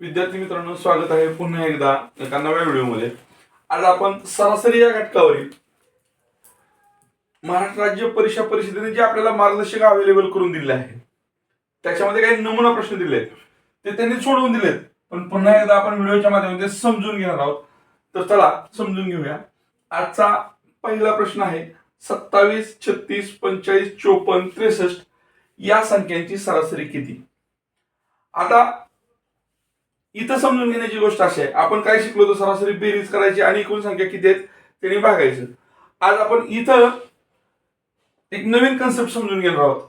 विद्यार्थी मित्रांनो स्वागत आहे पुन्हा एकदा एका नव्या व्हिडिओमध्ये. आज आपण सरासरी या घटकावरील महाराष्ट्र राज्य परीक्षा परिषदेने जे आपल्याला मार्गदर्शक अवेलेबल करून दिले आहे त्याच्यामध्ये काही नमुना प्रश्न दिले ते त्यांनी सोडवून दिलेत. पण पुन्हा एकदा आपण व्हिडिओच्या माध्यमातून समजून घेणार आहोत. तर चला समजून घेऊया. आजचा पहिला प्रश्न आहे सत्तावीस छत्तीस पंचेचाळीस चोपन्न त्रेसष्ट या संख्यांची सरासरी किती? आता इथं समजून घेण्याची गोष्ट अशी आहे. आपण काय शिकलो तर सरासरी बेरीज करायची आणि एकूण संख्या किती आहेत? त्यांनी भागायचं. आज आपण इथं एक नवीन कन्सेप्ट समजून घेणार आहोत.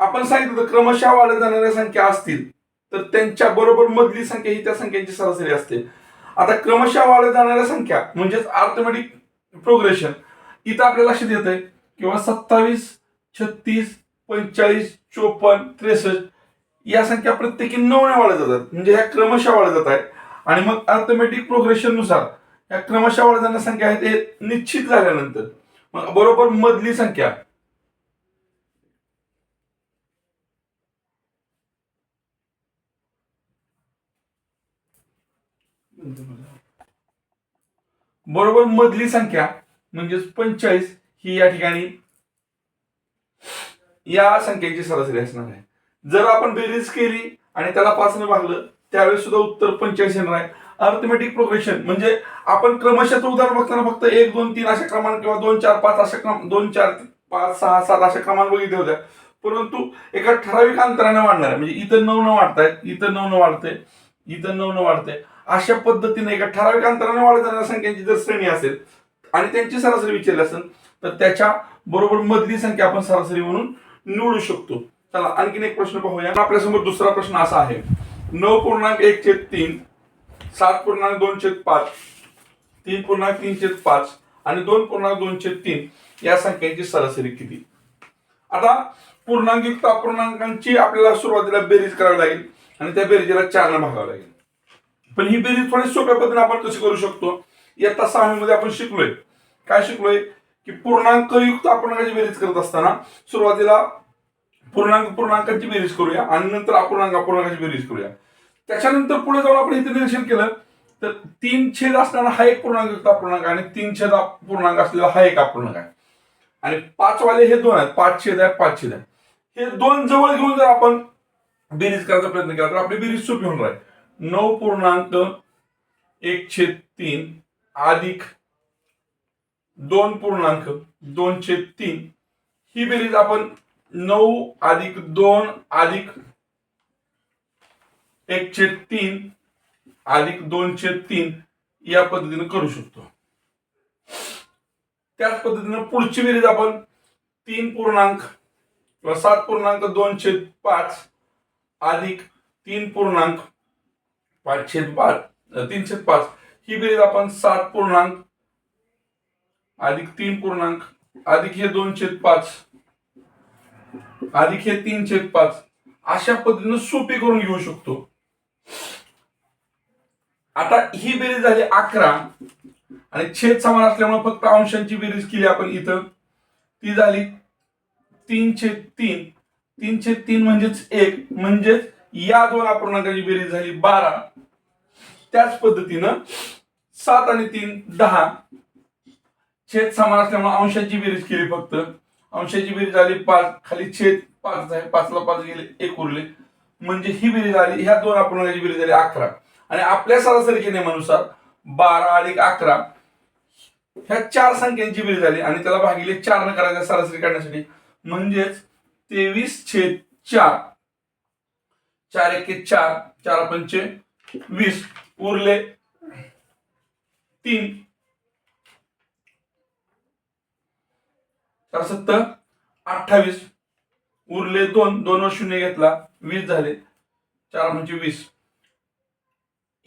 आपण सांगितलं तर क्रमशः वाढत जाणाऱ्या संख्या असतील तर त्यांच्या बरोबर मधली संख्या ही त्या संख्यांची सरासरी असते. आता क्रमशः वाढत जाणाऱ्या संख्या म्हणजेच आर्थमॅटिक प्रोग्रेशन इथं आपल्याला लक्षात येत आहे किंवा सत्तावीस छत्तीस पंचेचाळीस चोपन्न त्रेसष्ट या संख्या प्रत्येकी नऊने वाढत जातात. म्हणजे ह्या क्रमशः वाढत जात आहेत. आणि मग अर्थमॅटिक प्रोग्रेशननुसार ह्या क्रमशः वाढत जाणाऱ्या संख्या आहेत हे निश्चित झाल्यानंतर. मग बरोबर मधली संख्या. बरोबर मधली संख्या म्हणजेच पंचेचाळीस ही या ठिकाणी या संख्येची सरासरी असणार आहे. जर आपण बेरीज केली आणि त्याला पाचने भागलं त्यावेळेस सुद्धा उत्तर पंचेचाळीस येणार आहे. अर्थमेटिक प्रोग्रेशन म्हणजे आपण क्रमशः उदाहरण बघताना फक्त एक दोन तीन अशा क्रमांक किंवा दोन चार पाच अशा क्रम दोन चार पाच सहा सात अशा क्रमांक बघितले होत्या. परंतु एका ठराविक अंतराने वाढणार आहे. म्हणजे इथं नऊ न वाढतायत इथं नऊ न वाढते इथं नऊ न वाढते अशा पद्धतीने एका ठराविक अंतराने वाढत जाणाऱ्या संख्यांची जर श्रेणी असेल आणि त्यांची सरासरी विचारली असेल तर त्याच्या बरोबर मधली संख्या आपण सरासरी म्हणून निवडू शकतो. चला आणखीन एक प्रश्न पाहूया. आपल्यासमोर दुसरा प्रश्न असा आहे. नऊ पूर्णांक एक छेद तीन सात पूर्णांक दोन छेद पाच तीन पूर्णांक तीन छेद पाच आणि दोन पूर्णांक दोन छेद तीन या संख्यांची सरासरी किती? आता पूर्णांकयुक्त अपूर्णांकांची आपल्याला सुरुवातीला बेरीज करावी लागेल आणि त्या बेरीजला चारनं भागावं लागेल. पण ही बेरीज थोडी सोप्या पद्धतीने आपण कशी करू शकतो. इयत्ता सहावीमध्ये आपण शिकलोय. काय शिकलोय? की पूर्णांकयुक्त अपूर्णांकाची बेरीज करत असताना सुरुवातीला पूर्णांक पूर्णांकाची बेरीज करूया आणि नंतर अपूर्णांक अपूर्णांकाची बेरीज करूया. त्याच्यानंतर पुढे जाऊन आपण इथे निरीक्षण केलं तर तीन छेद असणारा हा एक पूर्णांक अपूर्णांक आणि तीन छेद पूर्णांक असलेला हा एक अपूर्णांक आहे. आणि पाच वाले हे दोन आहेत पाच छेद आहे पाच छेद आहे हे दोन जवळ घेऊन जर आपण बेरीज करायचा प्रयत्न केला तर आपली बेरीज सोपी होणार आहे. नऊ पूर्णांक एक छेद तीन अधिक दोन पूर्णांक दोन छेद तीन ही बेरीज आपण नऊ अधिक दोन अधिक एक छेद तीन अधिक दोन छेद तीन या पद्धतीने करू शकतो. त्याच पद्धतीने पुढची बेरीज आपण तीन पूर्णांक किंवा सात पूर्णांक दोन छेद पाच अधिक तीन पूर्णांक पाच छेद पाच तीन छेद पाच ही बेरीज आपण सात पूर्णांक अधिक तीन पूर्णांक अधिक हे दोन छेद पाच अधिक हे तीन छेद पाच. अशा पद्धतीनं सोपी करून घेऊ शकतो. आता ही बेरीज झाली अकरा. आणि छेद समान असल्यामुळे फक्त अंशांची बेरीज केली आपण इथं. ती झाली तीन छेद तीन. तीन छेद तीन म्हणजेच एक. म्हणजेच या दोन अपूर्णांकाची बेरीज झाली बारा. त्याच पद्धतीनं सात आणि तीन दहा. छेद समान असल्यामुळे अंशांची बेरीज केली फक्त. अंशाची बेरीज झाली पाच खाली छेद पाच आहे पाचला पाच गेले एक उरले. म्हणजे ही बेरीज आली ह्या दोन अपूर्णांची बेरीज झाली अकरा. आणि आपल्या सरासरीच्या नियमानुसार बारा अधिक अकरा. ह्या चार संख्यांची बेरीज झाली आणि त्याला भागिले चार न करायचं सरासरी काढण्यासाठी. म्हणजेच तेवीस छेद चार. चार एके चार चार पंचे वीस. उरले तीन. चार सत्त अठ्ठावीस उरले दोन दोन शून्य घेतला वीस झाले चार म्हणजे वीस.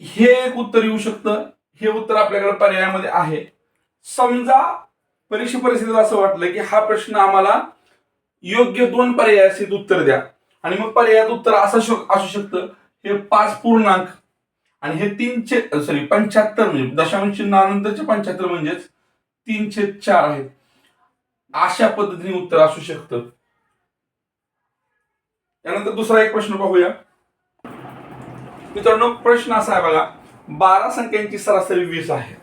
हे एक उत्तर येऊ शकतं. हे उत्तर आपल्याकडे पर्यायामध्ये आहे. समजा परीक्षा परिस्थितीत असं वाटलं की हा प्रश्न आम्हाला योग्य दोन पर्याय उत्तर द्या. आणि मग पर्यायात उत्तर असं असू शकतं. हे पाच पूर्णांक आणि हे तीनशे सॉरी पंच्याहत्तर म्हणजे दशांश चिन्हानंतरचे पंच्याहत्तर म्हणजेच तीनशे चार आहेत. अशा पद्धतीने उत्तर असू शकतं. त्यानंतर दुसरा एक प्रश्न पाहूया मित्रांनो प्रश्न असा आहे बघा बारा संख्यांची सरासरी वीस आहे.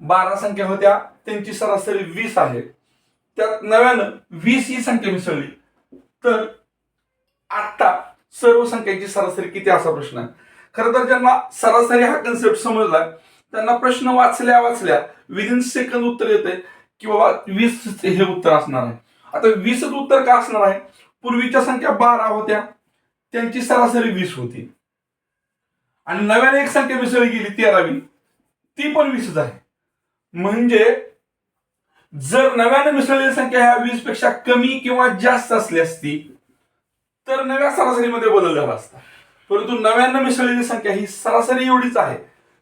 बारा संख्या होत्या त्यांची सरासरी वीस आहे. त्यात नव्यानं वीस ही संख्या मिसळली. तर आता सर्व संख्यांची सरासरी किती असा प्रश्न आहे. खरं तर ज्यांना सरासरी हा कन्सेप्ट समजला त्यांना प्रश्न वाचल्या वाचल्या विदिन सेकंद उत्तर येते की बाबा वीस हे उत्तर असणार आहे. आता वीसच उत्तर का असणार आहे? पूर्वीच्या संख्या बारा होत्या. त्यांची सरासरी वीस होती. आणि नव्याने एक संख्या मिसळली गेली तेरावी. ती पण वीसच आहे. म्हणजे जर नव्याने मिसळलेली संख्या ह्या वीसपेक्षा कमी किंवा जास्त असली असती तर नव्या सरासरीमध्ये बदल झाला असता. परंतु नव्यानं मिसळलेली संख्या ही सरासरी एवढीच आहे.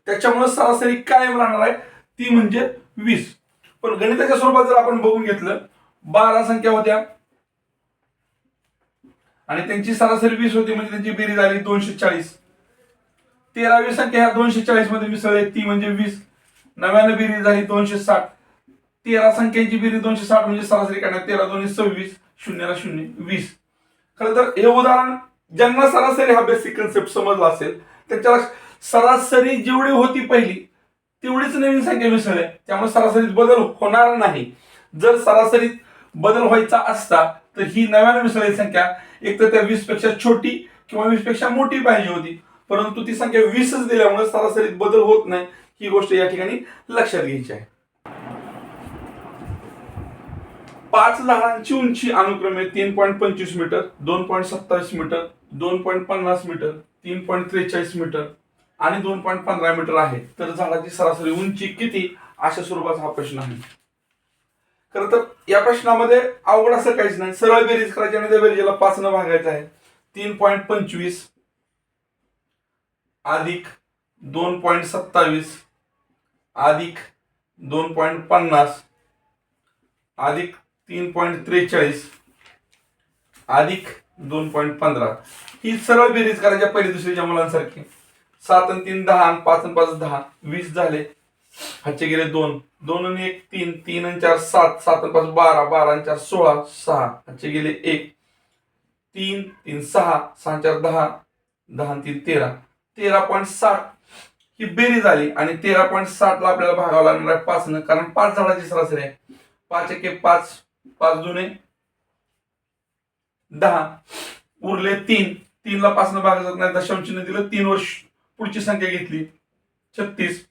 त्याच्यामुळे सरासरी कायम राहणार आहे. ती म्हणजे वीस. पण गणिताच्या स्वरूपात जर आपण बघून घेतलं बारा संख्या होत्या. आणि त्यांची सरासरी वीस होती म्हणजे त्यांची बेरीज आली दोनशे चाळीस तेरावी संख्या ह्या दोनशे चाळीसमध्ये मिसळली ती म्हणजे वीस. नव्यानं बेरीज झाली दोनशे साठ तेरा संख्यांची बेरीज दोनशे साठ म्हणजे सरासरी काढण्यात तेरा दोनशे सव्वीस शून्याला शून्य वीस. खरं तर हे उदाहरण ज्यांना सरासरी हा बेसिक कन्सेप्ट समजला असेल त्याच्याला सरासरी जेवढी होती पहिली तेवढीच नवीन संख्या मिसळली. त्यामुळे सरासरीत बदल होणार नाही. जर सरासरीत बदल व्हायचा असता तर ही नव्यानं मिसळलेली संख्या एक तर त्या वीसपेक्षा छोटी किंवा वीसपेक्षा मोठी पाहिजे होती. परंतु ती संख्या वीसच दिल्यामुळे सरासरीत बदल होत नाही ही गोष्ट या ठिकाणी लक्षात घ्यायची आहे. पाच झाडांची उंची अनुक्रमे तीन पॉईंट पंचवीस मीटर दोन पॉईंट सत्तावीस मीटर दोन पॉईंट पन्नास मीटर तीन पॉईंट त्रेचाळीस मीटर आणि दोन पॉईंट पंधरा मीटर आहे. तर झाडाची सरासरी उंची किती? अशा स्वरूपाचा हा प्रश्न आहे. खरं तर या प्रश्नामध्ये अवघड असं काहीच नाही. सरळ बेरीज करायची आणि त्या बेरीजला पाच न भागायचं आहे. तीन पॉईंट पंचवीस अधिक दोन पॉईंट सत्तावीस अधिक दोन पॉईंट पन्नास अधिक तीन पॉईंट त्रेचाळीस अधिक दोन पॉईंट पंधरा. ही सरळ बेरीज करायच्या पहिली दुसरीच्या मुलांसारखी. सात आणि तीन दहा आणि पाच आणि पाच दहा. वीस झाले. हातचे गेले दोन. दोन आणि एक तीन. तीन आणि चार सात. सात आणि पाच बारा. बारा आणि चार सोळा. सहा. हातचे गेले एक. तीन तीन सहा. सहा चार दहा. दहा आणि तीन तेरा. तेरा पॉईंट साठ ही बेरीज आली आणि तेरा पॉईंट साठला आपल्याला भागावं लागणार आहे पाचनं कारण पाच झाडाची सरासरी आहे. पाच एके पाच पाच जुने दहा. उरले तीन. तीनला पाचनं भाग जात नाही दशांशने दिलं तीन वर्ष. पुढची संख्या घेतली. छत्तीस.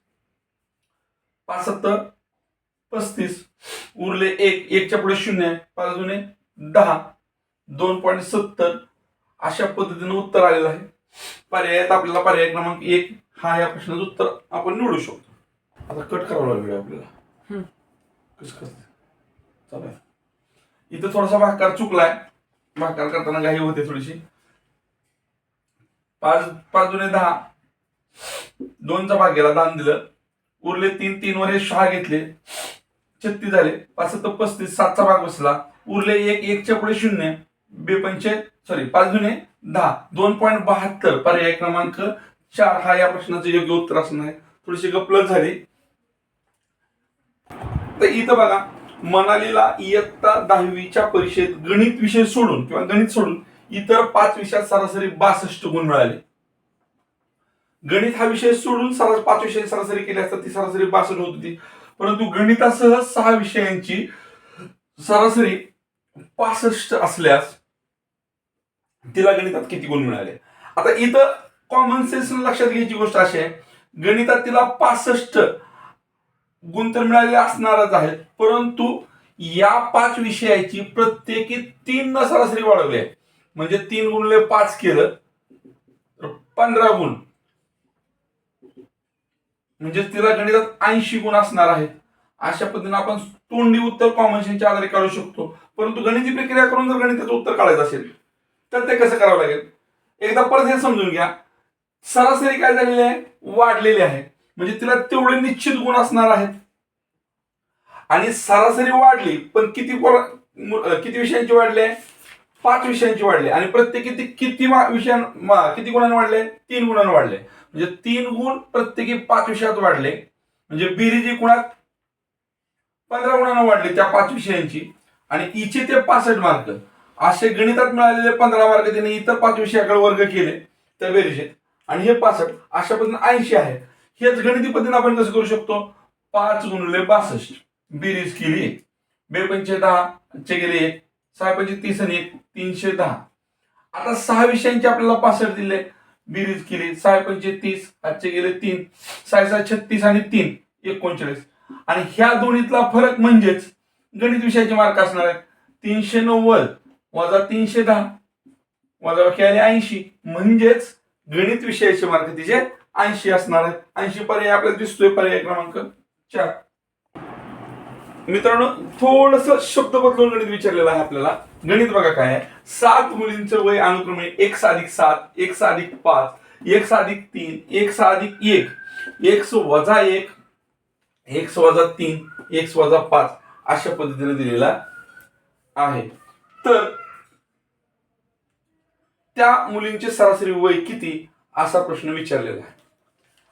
पाच सत्तर पस्तीस. उरले एक. एकच्या पुढे शून्य पाच जुने दहा. दोन पॉईंट सत्तर. अशा पद्धतीनं उत्तर आलेलं आहे. पर्यायात आपल्याला. पर्याय क्रमांक एक. हा या प्रश्नाचं उत्तर आपण निवडू शकतो. आता कट करावा लागेल आपल्याला. कसं कसं चालेल इथं थोडासा भाकार चुकलाय. भाकार करताना घाई होते थोडीशी. पाच पाच जुने दहा. दोनचा भागेला दान दिलं. उरले तीन तीन वर हे घेतले. छत्तीस झाले. पाच सत्तर पस्तीस सातचा भाग बसला. उरले एक एकच्या पुढे शून्य बेपंचे सॉरी पाच जुने दहा. दोन पॉईंट बहात्तर पर्याय क्रमांक चार. हा या प्रश्नाचं योग्य उत्तर असणार आहे. थोडीशी गपलत झाली. तर इथं बघा मनालीला इयत्ता दहावीच्या परीक्षेत गणित विषय सोडून किंवा गणित सोडून इतर पाच विषयात सरासरी बासष्ट गुण मिळाले. गणित हा विषय सोडून सरास पाच विषय सरासरी केली असतात ती सरासरी बासष्ट होत होती. परंतु गणितासह सहा विषयांची सरासरी पासष्ट असल्यास तिला गणितात किती गुण मिळाले? आता इथं कॉमन सेन्स लक्षात घ्यायची गोष्ट अशी आहे गणितात तिला पासष्ट गुण तर मिळालेले असणारच आहेत परंतु या पाच विषयाची प्रत्येकी तीन सरासरी वाढवली आहे. म्हणजे तीन गुणले पाच केलं तर पंधरा गुण. म्हणजे तिला गणितात ऐंशी गुण असणार आहेत. अशा पद्धतीने आपण तोंडी उत्तर कॉमन आधारे काढू शकतो. परंतु गणिती प्रक्रिया करून जर गणिताचं उत्तर काढायचं असेल तर ते कसं करावं लागेल? एकदा परत हे समजून घ्या. सरासरी काय झालेली आहे? वाढलेली आहे. म्हणजे तिला तेवढे निश्चित गुण असणार आहेत. आणि सरासरी वाढली पण किती किती विषयांची वाढली आहे? पाच विषयांची वाढली. आणि प्रत्येकी ते किती विषयां किती गुणांनी वाढले? तीन गुणांनी वाढले. म्हणजे तीन गुण प्रत्येकी पाच विषयात वाढले. म्हणजे बेरीज गुणात पंधरा गुणांना वाढले त्या पाच विषयांची. आणि इचे ते पासष्ट मार्क. असे गणितात मिळालेले पंधरा मार्क त्याने इतर पाच विषयाकडे वर्ग केले. त्या बेरीजेत आणि हे पासष्ट अशा पद्धतीने ऐंशी आहे. हेच गणिती पद्धतीने आपण कसं करू शकतो? पाच गुणले बासष्ट. बेरीज केली बेपंचे दहा चे गेले एक. साहेबांची तीस आणि एक तीनशे दहा. आता सहा विषयांचे आपल्याला पासष्ट दिले. बिरीज केली. साहेबांचे तीस आजचे गेले तीन. सहा सहा छत्तीस आणि तीन एकोणचाळीस. आणि ह्या दोन्हीतला फरक म्हणजेच गणित विषयाचे मार्क असणार आहेत. तीनशे नव्वद वजा तीनशे दहा वजा बाकी आले ऐंशी. म्हणजेच गणित विषयाचे मार्क तिचे ऐंशी असणार आहेत. ऐंशी पर्याय आपल्याला दिसतोय पर्याय क्रमांक चार. मित्रांनो थोडस शब्द बदलून गणित विचारलेलं आहे आपल्याला. गणित बघा काय आहे. सात मुलींचं वय अनुक्रमे एक साधिक सात एक अधिक पाच एक साधिक तीन एक साधिक एक एक वजा एक एक वजा तीन एक वजा पाच अशा पद्धतीने दिलेला आहे. तर त्या मुलींचे सरासरी वय किती असा प्रश्न विचारलेला आहे.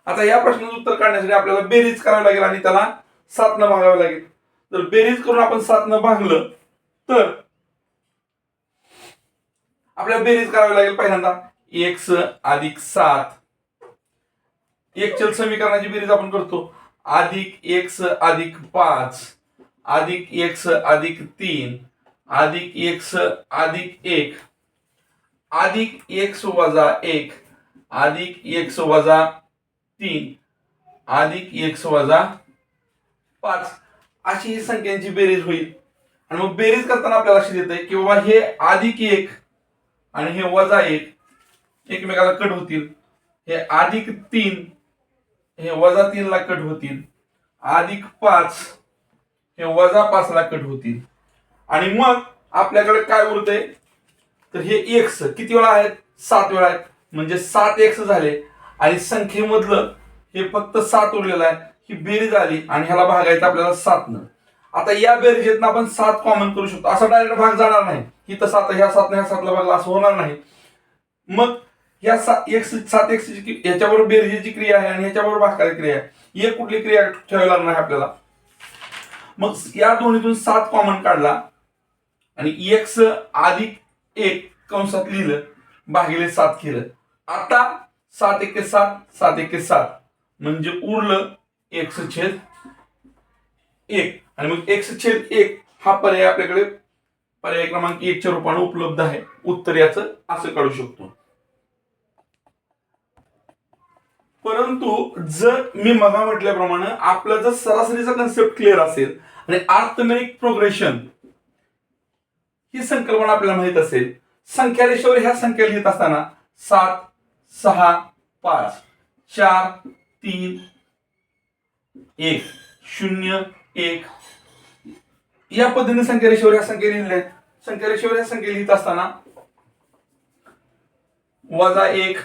आता या प्रश्नाचं उत्तर काढण्यासाठी आपल्याला बेरीज करावी लागेल आणि त्याला सातनं भागावं लागेल. तर बेरीज करून आपण सात न भागलं. तर आपल्याला बेरीज करावी लागेल पहिल्यांदा. एक्स अधिक सात. एक चल समीकरणाची बेरीज आपण करतो. अधिक एक्स अधिक पाच. अधिक एक्स अधिक तीन. अधिक एक्स अधिक एक. अधिक एक्स वजा एक. अधिक एक्स वजा तीन. अधिक एक्स वजा पाच. अशी ही संख्यांची बेरीज होईल. आणि मग बेरीज करताना आपल्याला लक्षात आहे की बाबा हे अधिक एक आणि हे वजा एक एकमेकाला कट होतील. हे अधिक तीन हे वजा तीनला कट होतील. अधिक पाच हे वजा पाचला कट होतील. आणि मग आपल्याकडे काय उरते तर हे एक्स किती वेळा आहेत? सात वेळा आहेत. म्हणजे सात एक्स झाले आणि संख्येमधलं हे फक्त सात उरलेलं आहे. ही बेरीज आली आणि ह्याला भागायचं आपल्याला सात न आता या बेरजेतनं आपण सात कॉमन करू शकतो. असा डायरेक्ट भाग जाणार नाही. ही तर सात ह्या सात ह्या सातला भागला असं होणार नाही. मग या सात एक सात एक ह्याच्याबरोबर बेरजेची क्रिया आहे आणि ह्याच्याबरोबर भागाची क्रिया आहे. एक कुठली क्रिया ठेवावी लागणार आहे आपल्याला? मग या दोन्हीतून सात कॉमन काढला आणि एक्स अधिक एक कंसात लिहिलं भागिले सात केलं. आता सात एके सात सात एके सात. म्हणजे उरलं एक्स छेद एक. आणि मग एक्स छेद एक हा पर्याय आपल्याकडे पर्याय क्रमांक एकच्या रूपाने उपलब्ध आहे. उत्तर याचं असं काढू शकतो. परंतु जर मी मगा म्हटल्याप्रमाणे आपला जर सरासरीचा कन्सेप्ट क्लिअर असेल आणि आर्थमेरिक प्रोग्रेशन ही संकल्पना आपल्याला माहीत असेल संख्या रेषेवर ह्या संख्या लिहित असताना सात सहा पाच चार तीन एक शून्य एक. या पद्धतीने संख्या रेषेवर ह्या संख्या लिहिल्या आहेत. संख्या रेषेवर संख्या लिहित असताना वजा एक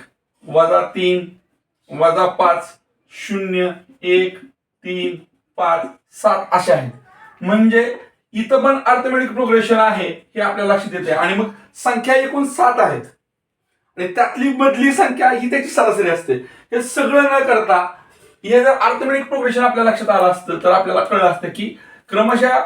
वजा तीन वजा पाच शून्य एक तीन पाच सात अशा आहेत. म्हणजे इथं पण अर्थमेटिक प्रोग्रेशन आहे हे आपल्याला लक्षात येते आणि मग संख्या एकूण सात आहेत. आणि त्यातली बदली संख्या ही त्याची सरासरी असते. हे सगळं न करता हे जर अर्थमेटिक प्रोग्रेशन आपल्या लक्षात आलं असतं तर आपल्याला कळलं असतं की क्रमशः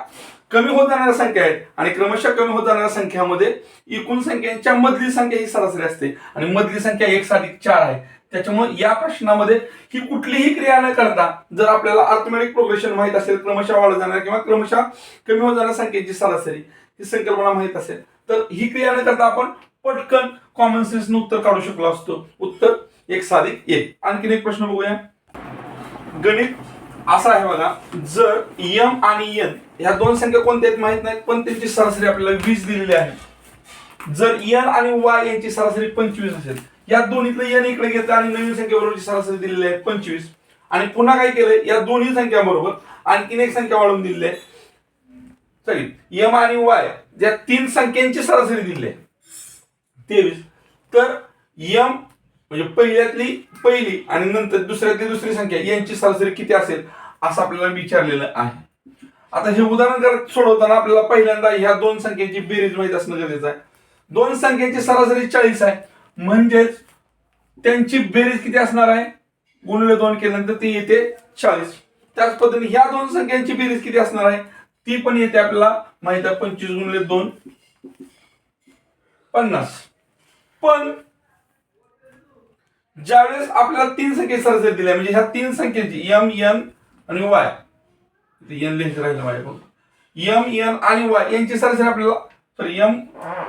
कमी होत जाणाऱ्या संख्या आहेत आणि क्रमशः कमी होत जाणाऱ्या संख्यामध्ये एकूण संख्यांच्या मधली संख्या ही सरासरी असते. आणि मधली संख्या एक अधिक चार आहे. त्याच्यामुळे या प्रश्नामध्ये ही कुठलीही क्रिया न करता जर आपल्याला अर्थमेटिक प्रोग्रेशन माहीत असेल क्रमशः वाढत जाणार किंवा क्रमशः कमी होत जाणाऱ्या संख्येची सरासरी ही संकल्पना माहीत असेल तर ही क्रिया न करता आपण पटकन कॉमन सेन्सनं उत्तर काढू शकलो असतो. उत्तर एक साधिक एक. आणखीन एक प्रश्न बघूया. गणित असा आहे बघा. जर यम आणि एन ह्या दोन संख्या कोणत्या आहेत माहीत नाहीत पण त्यांची सरासरी आपल्याला वीस दिलेली आहे. जर एन आणि वाय यांची सरासरी पंचवीस असेल या दोन्हीतलं एन इकडे घेतलं आणि नवीन संख्येबरोबरची सरासरी दिलेली आहे पंचवीस. आणि पुन्हा काय केलंय या दोन्ही संख्याबरोबर आणखीन एक संख्या वाढवून दिलेली आहे. सॉरी यम आणि वाय या तीन संख्यांची सरासरी दिली आहे. तेवीस. तर यम म्हणजे पहिल्यातली पहिली आणि नंतर दुसऱ्यातली दुसरी संख्या यांची सरासरी किती असेल असं आपल्याला विचारलेलं आहे. आता हे उदाहरण जर सोडवताना आपल्याला पहिल्यांदा ह्या दोन संख्यांची बेरीज माहीत असणं गरजेचं आहे. दोन संख्यांची सरासरी चाळीस आहे. म्हणजेच त्यांची बेरीज किती असणार आहे? गुणले दोन केल्यानंतर ती येते चाळीस. त्याच पद्धतीने ह्या दोन संख्यांची बेरीज किती असणार आहे? ती पण येते आपल्याला माहीत आहे पंचवीस गुणले दोन पन्नास. पण ज्यावेळेस आपल्याला तीन संख्या सरसे दिल्या म्हणजे ह्या तीन संख्येची एम एन आणि वाय एन लिहित राहिलं माझ्याकडून एम एन आणि वाय यांची सरासरी आपल्याला सॉरी एम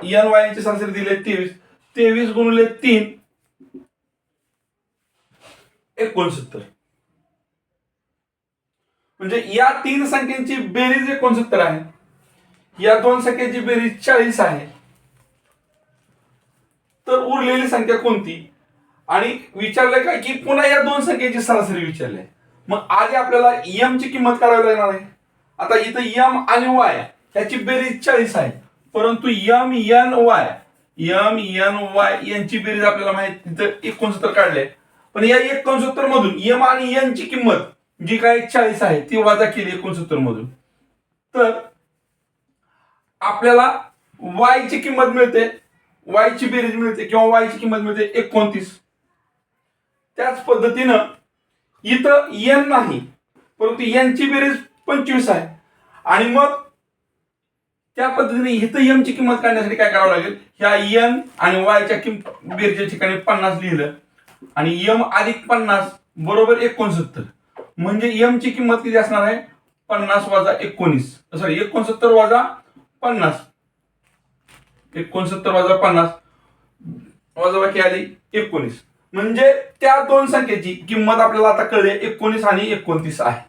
एन वाय यांची सरासरी दिली तेवीस. तेवीस गुणले तीन एकोणसत्तर. म्हणजे या तीन संख्यांची बेरीज एकोणसत्तर आहे. या दोन संख्यांची बेरीज चाळीस आहे. तर उरलेली संख्या कोणती? आणि विचारलंय काय की पुन्हा या दोन संख्येची सरासरी विचारली. मग आधी आपल्याला एम ची किंमत करावी लागणार आहे. आता इथं एम आणि वाय याची बेरीज चाळीस आहे. परंतु M N Y M N Y यांची बेरीज आपल्याला माहीत तिथं एकोणसत्तर काढले. पण या एकोणसत्तर मधून एम आणि एन ची किंमत जी काय चाळीस आहे ती वजा केली एकोणसत्तर मधून. तर आपल्याला वाय ची किंमत मिळते. वाय ची बेरीज मिळते किंवा वाय ची किंमत मिळते एकोणतीस. त्याच पद्धतीनं इथं एन नाही परंतु यांची बेरीज पंचवीस आहे. आणि मग त्या पद्धतीने इथं एम ची किंमत काढण्यासाठी काय करावं लागेल? ह्या एन आणि वायच्या किंमत बेरच्या ठिकाणी पन्नास लिहिलं. आणि एम अधिक पन्नास बरोबर एकोणसत्तर. म्हणजे एम ची किंमत किती असणार आहे? पन्नास वजा एकोणीस. सॉरी एकोणसत्तर वजा पन्नास. एकोणसत्तर वजा पन्नास. वजा बाकी आली एकोणीस. म्हणजे त्या दोन संख्येची किंमत आपल्याला आता कळली एकोणीस आणि एकोणतीस आहे.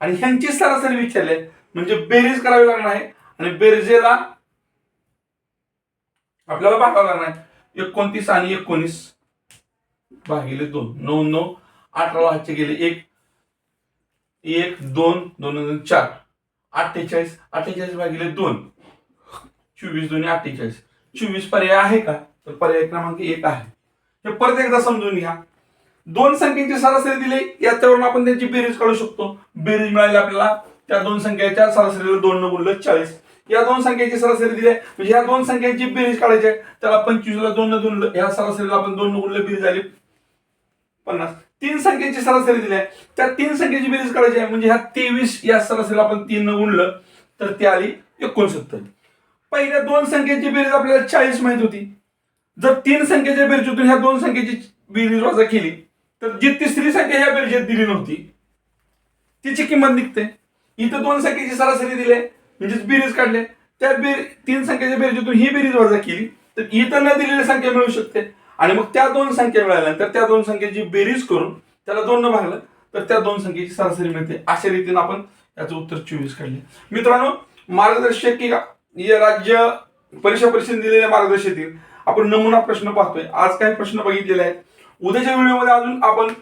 आणि ह्यांची सरासरी विचारले म्हणजे बेरीज करावी लागणार आहे. आणि बेरजेला आपल्याला भागावं लागणार आहे. एकोणतीस आणि एकोणीस भागिले दोन नऊ नऊ अठरा हातचे गेले एक एक दोन दोन दोन चार. अठ्ठेचाळीस अठ्ठेचाळीस भागिले दोन. चोवीस दोन्ही अठ्ठेचाळीस. चोवीस पर्याय आहे का? तर पर्याय क्रमांक एक आहे. हे परत एकदा समजून घ्या. दोन संख्येची सरासरी दिली याच्यावरून आपण त्यांची बेरीज काढू शकतो. बेरीज मिळाली आपल्याला त्या दोन संख्येच्या सरासरीला दोन न गुणलं चाळीस. या दोन संख्येची सरासरी दिली आहे म्हणजे ह्या दोन संख्यांची बेरीज काढायची आहे. त्याला पंचवीसला दोन न गुणलं ह्या सरासरीला आपण दोन न गुणलं बेरीज झाली. पन्नास. तीन संख्येची सरासरी दिली आहे त्या तीन संख्येची बेरीज काढायची आहे म्हणजे ह्या तेवीस या सरासरीला आपण तीन न गुणलं तर ती आली एकोणसत्तर. पहिल्या दोन संख्येची बेरीज आपल्याला चाळीस माहीत होती. जर तीन संख्येच्या बेरजेतून ह्या दोन संख्येची बेरीज वजा केली तर जी तिसरी संख्या ह्या बेरजेत दिली नव्हती तिची किंमत निघते. इथं दोन संख्येची सरासरी दिली म्हणजेच बेरीज काढले. त्या बेर तीन संख्येच्या बेरजेतून ही बेरीज वजा केली तर इथं न दिलेली संख्या मिळू शकते. आणि मग त्या दोन संख्या मिळाल्यानंतर त्या दोन संख्येची बेरीज करून त्याला दोन न भागलं तर त्या दोन संख्येची सरासरी मिळते. अशा रीतीने आपण याचं उत्तर चोवीस काढले. मित्रांनो मार्गदर्शक की राज्य परीक्षा परिषद दिलेल्या मार्गदर्शकातील आपण नमुना प्रश्न पाहतोय. आज काही प्रश्न बघितलेले आहेत. उद्याच्या व्हिडिओमध्ये अजून आपण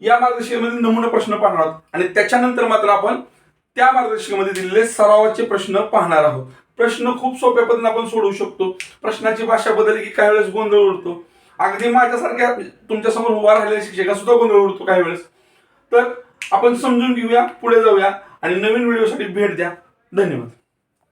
या मार्गदर्शिकेमध्ये नमुना प्रश्न पाहणार आहोत. आणि त्याच्यानंतर मात्र आपण त्या मार्गदर्शिकेमध्ये दिलेले सरावाचे प्रश्न पाहणार आहोत. प्रश्न खूप सोप्या पद्धतीने आपण सोडवू शकतो. प्रश्नाची भाषा बदलली की काही वेळेस गोंधळ उडतो. अगदी माझ्यासारख्या तुमच्यासमोर उभा राहिलेल्या शिक्षका सुद्धा गोंधळ उडतो काही वेळेस. तर आपण समजून घेऊया पुढे जाऊया आणि नवीन व्हिडिओसाठी भेट द्या. धन्यवाद.